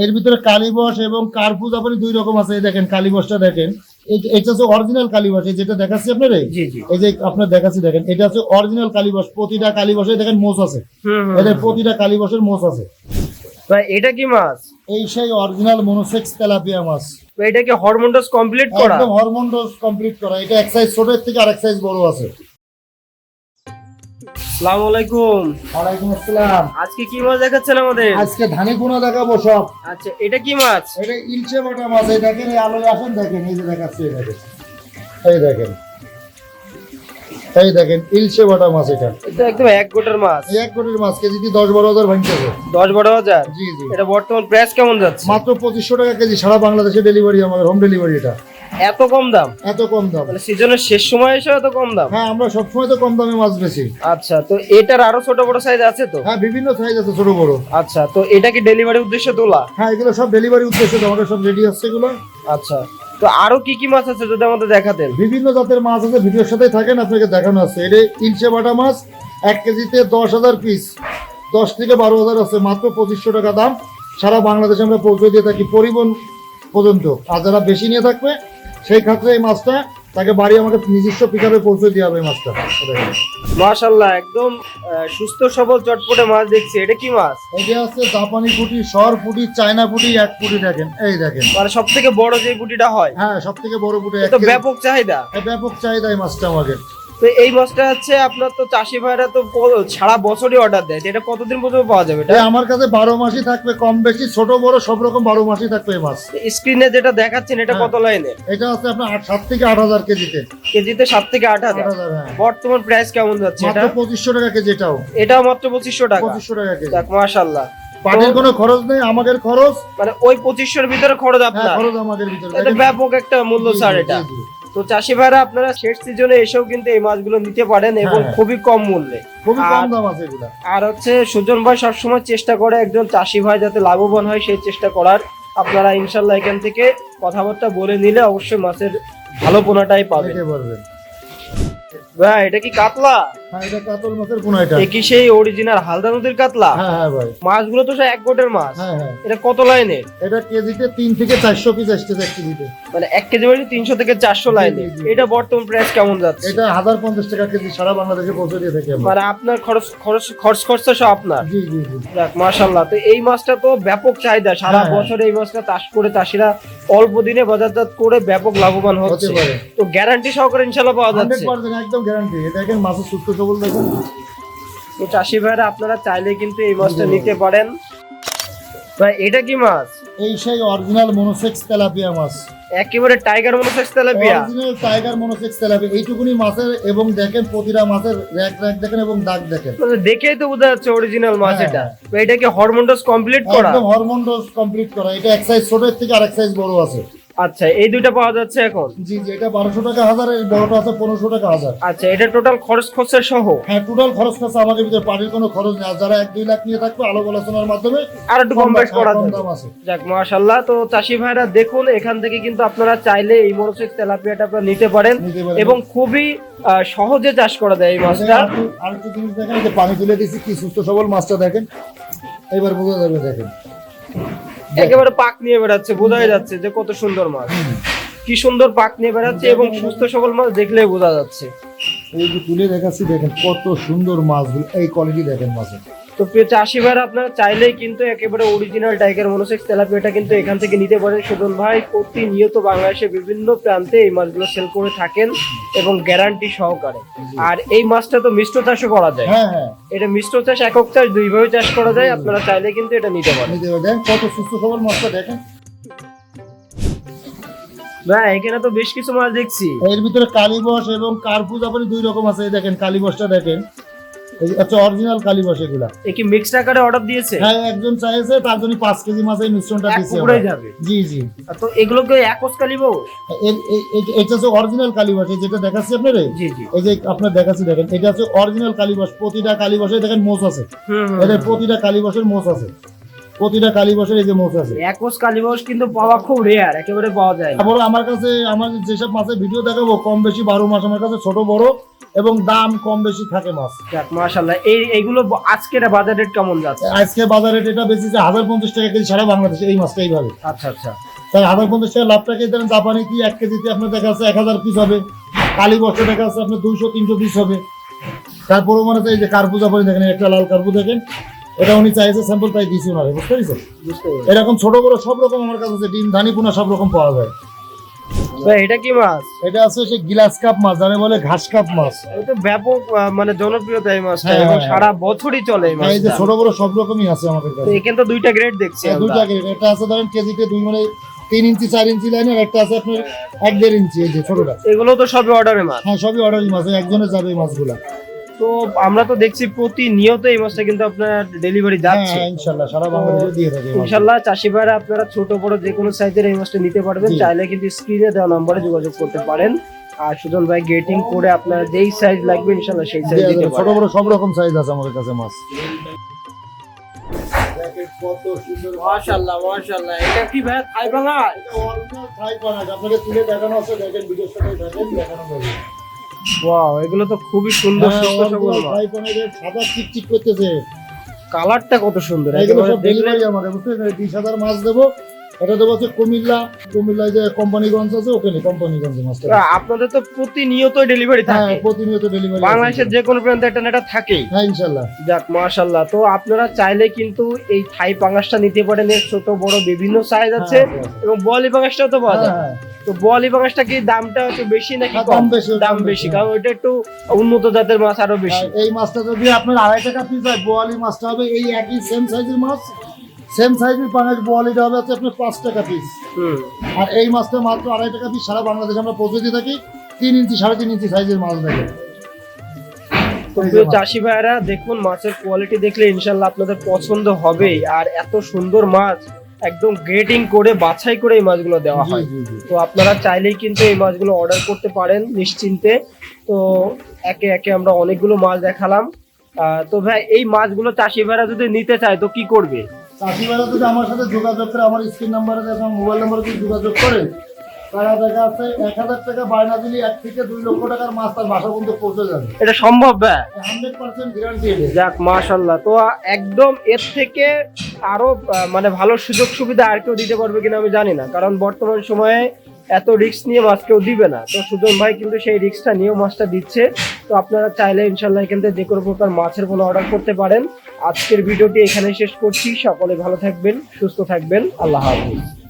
এর ভিতরে কালীবস এবং কার্পুজ আপনি দুই রকম আছে দেখেন কালীবসটা দেখেন। এটা হচ্ছে অরিজিনাল কালীবস যেটা দেখাচ্ছি আপনার? এই যে আপনার দেখাচ্ছি দেখেন এটা হচ্ছে অরিজিনাল কালীবস প্রতিটা কালীবসে দেখেন মোষ আছে। এদের প্রতিটা কালীবসের মোষ আছে। এটা কি মাছ? এই সেই অরিজিনাল মনোসেক্স তেলাপিয়া মাছ। তো এটা কি হরমোন ডোজ কমপ্লিট করা? একদম হরমোন ডোজ কমপ্লিট করা এটা এক সাইজ ছোট থেকে আরেক সাইজ বড় আছে। আসসালামু আলাইকুম। ওয়ালাইকুম আসসালাম। আজকে কি মাছ দেখাচ্ছেন আমাদের? আজকে ধানি গুণা দেখাবো সব। আচ্ছা এটা কি মাছ? এটা ইলচে বাটা মাছ এই দেখেন এই আলোয় আসেন দেখেন এই যে দেখাচ্ছি এই দেখেন। এই দেখেন। এই দেখেন ইলচে বাটা মাছ এটা। এটা একদম এক গোটার মাছ। এক কোটির মাছ কেজিতে দশ বারো হাজার ভাঙতেছে দশ বারো হাজার? জি জি। এটা বর্তমান প্রাইস কেমন যাচ্ছে? মাত্র পঁচিশশো টাকা কেজি সারা বাংলাদেশে ডেলিভারি আমাদের হোম ডেলিভারি এটা। এত কম দাম? এত কম দাম। মানে সিজনের শেষ সময় এসে এত কম দাম? হ্যাঁ আমরা সবসময় তো কম দামে মাছ বেশি আচ্ছা তো এটার আরও ছোট বড় সাইজ আছে তো? হ্যাঁ বিভিন্ন সাইজ আছে ছোট বড়। আচ্ছা তো এটা কি ডেলিভারি উদ্দেশ্যে তোলা? হ্যাঁ এগুলো সব ডেলিভারি উদ্দেশ্যে আমাদের সব রেডি আছে এগুলো। আচ্ছা তো আরও কি কি মাছ আছে যদি আমাদের দেখাতেন? বিভিন্ন জাতের মাছ আছে ভিডিওর সাথেই থাকেন আপনাকে দেখানো আছে। এটা ইলচে বাটা মাছ এক কেজিতে দশ হাজার পিস দশ থেকে বারো হাজার আছে মাত্র পঁচিশশো টাকা দাম। সারা বাংলাদেশে আমরা পৌঁছে দিয়ে থাকি পরিবহন পর্যন্ত। আর যারা বেশি নিয়ে থাকবে সেই ক্ষেত্রে এই মাছটা তাকে বাড়ি আমাকে নিজস্ব পিকারে পৌঁছে দিয়ে হবে এই মাছটা। মাশাল্লাহ একদম সুস্থ সবল চটপটে মাছ দেখছি। এটা কি মাছ? এটা আছে জাপানি পুঁটি সর পুঁটি চায়না পুঁটি এক পুঁটি দেখেন এই দেখেন। মানে সব থেকে বড় যে পুঁটিটা হয়? হ্যাঁ সব থেকে বড় পুটি। ব্যাপক চাহিদা। ব্যাপক চাহিদা এই মাছটা আমাদের। তো এই মাছটা হচ্ছে আপনার তো চাষি ভাইরা তো সারা বছরই অর্ডার দেয়। এটা কতদিন পর্যন্ত পাওয়া যাবে এটা? আমার কাছে বারো মাসই থাকবে কম বেশি ছোট বড় সব রকম বারো মাসই থাকবে এই মাছ। স্ক্রিনে যেটা দেখাচ্ছেন এটা হ্যাঁ। কত লাইনে এটা আছে আপনার সাত থেকে আট হাজার কেজিতে। কেজিতে সাত থেকে আট হাজার? হ্যাঁ। বর্তমান প্রাইস কেমন যাচ্ছে এটা? পঁচিশশো টাকা কেজি এটাও। এটাও মাত্র পঁচিশশো টাকা। পঁচিশশো টাকা কেজি। দেখ মাশাল্লাহ পানির কোনো খরচ নেই আমাদের খরচ। মানে ওই পঁচিশশোর ভিতরে খরচ হ্যাঁ আপনার? খরচ আমাদের ভিতরে। এটা ব্যাপক একটা মূল্য স্যার এটা। তো চাষি ভাইরা আপনারা শেষ সিজনে এসেও কিন্তু এই মাছগুলো নিতে পারেন এবং হ্যাঁ। খুবই কম মূল্যে। খুবই কম আর- দাম আছে এগুলা। আর হচ্ছে সুজন ভাই সবসময় চেষ্টা করে একজন চাষি ভাই যাতে লাভবান হয় সেই চেষ্টা করার। আপনারা ইনশাল্লাহ এখান থেকে কথাবার্তা বলে নিলে অবশ্যই মাছের ভালো পোনাটাই পাবেন। ভাই এটা কি কাতলা? হ্যাঁ এটা কাতল মাছের পোনা এ কি সেই অরিজিনাল হালদা নদীর কাতলা? হ্যাঁ হ্যাঁ ভাই। মাছগুলো তো সব এক গোটের মাছ। হ্যাঁ হ্যাঁ। এটা কত লাইনের এটা কেজিতে তিন থেকে চারশো পিস আসতেছে এক কেজিতে। মানে এক কেজি মানে থেকে লাইনে। এটা বর্তমান প্রাইস কেমন যাচ্ছে? এটা হাজার পঞ্চাশ টাকা কেজি সারা বাংলাদেশে পৌঁছে দিয়ে থাকি মানে আপনার খরচ খরচ খরচ খরচা সব আপনার। জি জি জি। যাক তো এই মাছটা তো ব্যাপক চাহিদা। সারা। বছর এই মাছটা চাষ করে চাষিরা অল্প দিনে বাজারজাত করে ব্যাপক লাভবান হচ্ছে। তো গ্যারান্টি সহকারে ইনশাল্লাহ পাওয়া যাচ্ছে। যাচ্ছে পার্সেন্ট একদম গ্যারান্টি দেখেন মাছের সুস্থ সবল দেখেন। তো চাষি ভাইরা আপনারা চাইলে কিন্তু এই মাছটা নিতে পারেন। ভাই এটা কি মাছ? এই সেই অরিজিনাল মনোসেক্স তেলাপিয়া মাছ। একেবারে tiger monosex tilapia. Original tiger monosex tilapia. এইটুকুনি মাছের এবং দেখেন প্রতিটা মাছের র্যাক র্যাক দেখেন এবং দাগ দেখেন। মানে দেখেই তো বোঝা যাচ্ছে অরিজিনাল মাছ হ্যাঁ, এটা। তো এটা কি হরমোন ডোজ কমপ্লিট করা। একদম হরমোন ডোজ কমপ্লিট করা। এটা এক সাইজ ছোট থেকে আরেক সাইজ বড় আছে। আচ্ছা এই দুইটা পাওয়া যাচ্ছে এখন? জি জি এটা বারোশো টাকা হাজার এর বড়টা আছে পনেরোশো টাকা হাজার। আচ্ছা এটা টোটাল খরচ খরচা সহ? হ্যাঁ টোটাল খরচ খরচ আমাদের ভিতরে পানির কোনো খরচ নেই। আর যারা এক দুই লাখ নিয়ে থাকবে আলো আলোচনার মাধ্যমে আর একটু কম বেশ করা যাবে। যাক মাশাল্লাহ তো চাষি ভাইরা দেখুন এখান থেকে কিন্তু আপনারা চাইলে এই মনোসেক্স তেলাপিয়াটা আপনারা নিতে পারেন এবং খুবই আহ, সহজে চাষ করা যায় এই মাছটা। আরেকটু- আরেকটু জিনিস দেখেন যে পানি তুলে দিয়েছি কি সুস্থ সবল মাছটা দেখেন। এবার বোঝা যাবে দেখেন। একেবারে পাক নিয়ে বেড়াচ্ছে বোঝাই যাচ্ছে যে কত সুন্দর মাছ। কি সুন্দর পাক নিয়ে বেড়াচ্ছে এবং সুস্থ সবল মাছ দেখলেই বোঝা যাচ্ছে। এই যে তুলে দেখাচ্ছি দেখেন কত সুন্দর মাছগুলো এই কোয়ালিটি দেখেন মাছের। তো চাষি ভাইরা আপনারা চাইলেই কিন্তু একেবারে অরিজিনাল টাইগার মনোসেক্স তেলাপিয়াটা কিন্তু এখান থেকে নিতে পারেন। সুজন ভাই প্রতিনিয়ত বাংলাদেশের বিভিন্ন প্রান্তে এই মাছগুলো সেল করে থাকেন এবং গ্যারান্টি সহকারে। আর এই মাছটা তো মিশ্র চাষও করা যায়। হ্যাঁ হ্যাঁ। এটা মিশ্র চাষ একক চাষ দুইভাবে চাষ করা যায়। আপনারা চাইলে কিন্তু এটা নিতে পারেন। কত সুস্থ সবল মাছটা দেখেন। ভাই এখানে তো বেশ কিছু মাছ দেখছি। এর ভিতরে কালীবস এবং কার্পুজ আপনি দুই রকম আছে দেখেন কালীবসটা দেখেন। আচ্ছা অরিজিনাল কালীবস এগুলা। এ কি মিক্সড আকারে অর্ডার দিয়েছে? হ্যাঁ একজন চাইছে তার জন্য 5 কেজি মাছ এই মিশ্রণটা দিয়েছে যাবে? জি জি। তো এগুলোকে একস কালিব এটা হচ্ছে অরিজিনাল কালীবাস যেটা দেখাচ্ছি আপনারে জি জি। এই যে আপনার দেখাচ্ছি দেখেন এটা হচ্ছে অরিজিনাল কালীবাস প্রতিটা কালীবাসে দেখেন মোচ আছে। হুম প্রতিটা কালীবাসের মোষ আছে। প্রতিটা কালী বছর এই যে মোচ আছে। একোস কালীবাস কিন্তু পাওয়া খুব রেয়ার একেবারে পাওয়া যায় তারপরে আমার কাছে আমার যেসব মাছের ভিডিও দেখাবো কম বেশি বারো মাস আমার কাছে ছোট বড় এবং দাম কম বেশি থাকে মাছ। মাশাল্লাহ এই এইগুলো আজকের বাজার রেট কেমন যাচ্ছে? আজকে বাজার রেট এটা বেশি যে হাজার পঞ্চাশ টাকা কেজি সারা বাংলাদেশে এই মাছটা এইভাবে। আচ্ছা আচ্ছা। তাই হাজার পঞ্চাশ টাকা লাভ টাকা দেন? জাপানি কি এক কেজিতে আপনার দেখা যাচ্ছে এক হাজার পিস হবে। কালী বস্তা দেখা যাচ্ছে আপনার দুইশো তিনশো পিস হবে। তারপরে মানে এই যে কার্পু জাপানি দেখেন একটা লাল কার্পু দেখেন। এটা উনি চাইছে স্যাম্পল তাই দিয়েছি ওনারে বুঝতে পেরেছেন? এরকম ছোট বড় সব রকম আমার কাছে আছে ডিম ধানি পোনা সব রকম পাওয়া যায়। এটা কি মাছ? এটা আছে সে গিলাস কাপ মাছ যারা বলে ঘাস কাপ মাছ। এটা ব্যাপক মানে জনপ্রিয়তা এই মাছটা হ্যাঁ, এবং হ্যাঁ। সারা বছরই চলে এই এই যে ছোট বড় সব রকমই আছে আমাদের কাছে। এখানে তো দুইটা গ্রেড দেখছি হ্যাঁ, আমরা। দুইটা গ্রেড একটা আছে ধরেন কেজিতে দুই মানে তিন ইঞ্চি চার ইঞ্চি লাইনের একটা আছে আপনার এক দেড় ইঞ্চি এই যে ছোটটা। এগুলো তো সবই মাছ। হ্যাঁ সবই মাছ একজনের যাবে এই মাছগুলা। তো আমরা তো দেখছি প্রতিনিয়ত এই মাছটা কিন্তু আপনার ডেলিভারি যাচ্ছে। হ্যাঁ ইনশাল্লাহ সারা বাংলাদেশে দিয়ে থাকে। ইনশাল্লাহ চাষি ভাইরা আপনারা ছোট বড় যে কোনো সাইজের এই মাছটা নিতে পারবেন। চাইলে কিন্তু স্ক্রিনে দেওয়া নম্বরে যোগাযোগ করতে পারেন। আর সুজন ভাই গেটিং করে আপনার যেই সাইজ লাগবে ইনশাল্লাহ সেই সাইজ দিতে যাবে। ছোট বড় সব রকম সাইজ আছে আমাদের কাছে মাছ। মাশাআল্লাহ মাশাআল্লাহ। এটা কি ভাই থাই ভাঙা এটা থাই। আপনাকে তুলে দেখানো আছে দেখেন ভিডিওর সাথে দেখেন দেখানো যাবে। ওয়াও এগুলো তো খুবই সুন্দর হ্যাঁ, মাছ। পানাটের সাদা চিকচিক করতেছে। কালারটা কত সুন্দর এগুলো সব ডেলিভারি আমাদের হাজার মাছ দেবো এটা কুমিল্লা। কুমিল্লায় যে কোম্পানিগঞ্জ আছে ওখানে কোম্পানিগঞ্জ মাছটা আপনাদের তো প্রতিনিয়ত ডেলিভারি হ্যাঁ থাকে। প্রতিনিয়ত ডেলিভারি বাংলাদেশের যে কোনো প্রান্তে একটা না একটা থাকেই। হ্যাঁ ইনশাল্লাহ। যাক মাশাল্লাহ। তো আপনারা চাইলে কিন্তু এই থাই পাঙ্গাসটা নিতে পারেন। এর ছোট বড় বিভিন্ন সাইজ আছে হ্যাঁ, এবং বলি পাঙ্গাসটাও তো পাওয়া যায়। হ্যাঁ, তো বলি পাঙ্গাসটা কি দামটা একটু বেশি নাকি হ্যাঁ, কম? দাম বেশি, দাম কারণ ওইটা একটু উন্নত জাতের মাছ আরও বেশি। এই মাছটা যদি আপনার আড়াই টাকা পিস হয় বোয়ালি মাছটা হবে এই একই সেম সাইজের মাছ। সেম সাইজের পানের বোয়ালিটা হবে হচ্ছে আপনার পাঁচ টাকা পিস হুম। আর এই মাছটা মাত্র আড়াই টাকা পিস সারা বাংলাদেশে আমরা পৌঁছে দিয়ে থাকি তিন ইঞ্চি সাড়ে তিন ইঞ্চি সাইজের মাছ দেখে চাষি ভাইরা দেখুন মাছের কোয়ালিটি দেখলে ইনশাল্লাহ আপনাদের পছন্দ হবেই। আর এত সুন্দর মাছ একদম গ্রেডিং করে বাছাই করে এই মাছগুলো দেওয়া হয়। তো আপনারা চাইলেই কিন্তু এই মাছগুলো অর্ডার করতে পারেন নিশ্চিন্তে। তো একে একে আমরা অনেকগুলো মাছ দেখালাম। আহ, তো ভাই এই মাছগুলো চাষি ভাইরা যদি নিতে চায় তো কি করবে? চাষি ভাড়া যদি আমার সাথে যোগাযোগ করে আমার স্ক্রিন নাম্বার মোবাইল নাম্বারে যদি যোগাযোগ করে তারা দেখা আছে এক হাজার টাকা বায়না দিলে এক থেকে দুই লক্ষ টাকার মাছ তার বাসা পর্যন্ত পৌঁছে যাবে। এটা সম্ভব ভাই হান্ড্রেড পার্সেন্ট গ্যারান্টি যাক মাশাল্লাহ। তো একদম এর থেকে আরও মানে ভালো সুযোগ সুবিধা আর কেউ দিতে পারবে কিনা আমি জানি না। কারণ বর্তমান সময়ে এত রিস্ক নিয়ে মাছ কেউ দিবে না। তো সুজন ভাই কিন্তু সেই রিস্কটা নিয়েও মাছটা দিচ্ছে। তো আপনারা চাইলে ইনশাল্লাহ এখান থেকে যে কোনো প্রকার মাছের কোনো অর্ডার করতে পারেন। আজকের ভিডিওটি এখানে শেষ করছি। সকলে ভালো থাকবেন সুস্থ থাকবেন। আল্লাহ হাফিজ।